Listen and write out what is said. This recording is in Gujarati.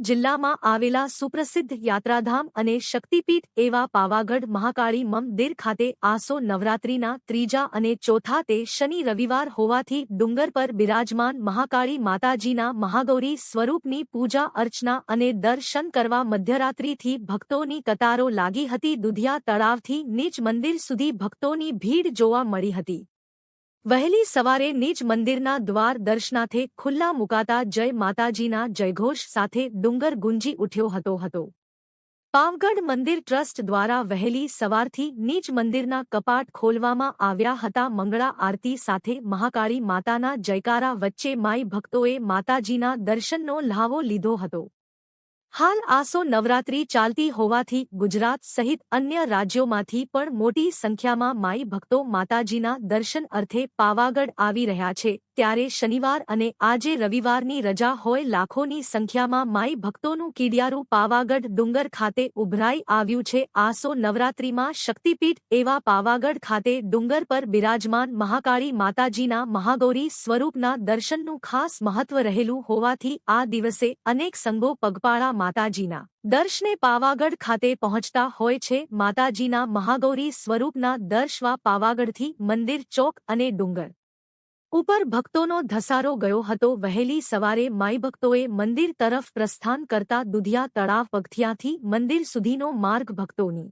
જિલ્લામાં આવેલા સુપ્રસિદ્ધ યાત્રાધામ અને શક્તિપીઠ એવા પાવાગઢ મહાકાળી મંદિર ખાતે આસો નવરાત્રિના ત્રીજા અને ચોથા તે શનિ રવિવાર હોવાથી ડુંગર પર બિરાજમાન મહાકાળી માતાજીના મહાગૌરી સ્વરૂપની પૂજા અર્ચના અને દર્શન કરવા મધ્યરાત્રિથી ભક્તોની કતારો લાગી હતી દુધિયા તળાવથી નીચ મંદિર સુધી ભક્તોની ભીડ જોવા મળી હતી. વહેલી સવારે નિજ મંદિરના દ્વાર દર્શનાથે ખુલ્લા મુકાતા જય માતાજીના જયઘોષ સાથે ડુંગર ગુંજી ઉઠ્યો હતો હતો. પાવગઢ મંદિર ટ્રસ્ટ દ્વારા વહેલી સવારથી નિજ મંદિરના કપાટ ખોલવામાં આવ્યા હતા. મંગળા આરતી સાથે મહાકાળી માતાના જયકારા વચ્ચે માઈ ભક્તોએ માતાજીના દર્શનનો લહાવો લીધો હતો. હાલ આસો નવરાત્રી ચાલતી હોવાથી ગુજરાત સહિત અન્ય રાજ્યોમાંથી પણ મોટી સંખ્યામાં માઈ ભક્તો માતાજીના દર્શન અર્થે પાવાગઢ આવી રહ્યા છે. ત્યારે શનિવાર અને આજે રવિવારની રજા હોય લાખોની સંખ્યામાં માઈ ભક્તોનું કીડિયારું પાવાગઢ ડુંગર ખાતે ઉભરાઈ આવ્યું છે. આસો નવરાત્રીમાં શક્તિપીઠ એવા પાવાગઢ ખાતે ડુંગર પર બિરાજમાન મહાકાળી માતાજીના મહાગૌરી સ્વરૂપના દર્શનનું ખાસ મહત્વ રહેલું હોવાથી આ દિવસે અનેક સંઘો પગપાળા માતાજીના દર્શને પાવાગઢ ખાતે પહોંચતા હોય છે. માતાજીના મહાગૌરી સ્વરૂપના દર્શવા પાવાગઢથી મંદિર ચોક અને ડુંગર ઉપર ભક્તોનો ધસારો ગયો હતો. વહેલી સવારે માઈભક્તોએ મંદિર તરફ પ્રસ્થાન કરતા દુધિયા તળાવ પગથિયાથી મંદિર સુધીનો માર્ગ ભક્તોની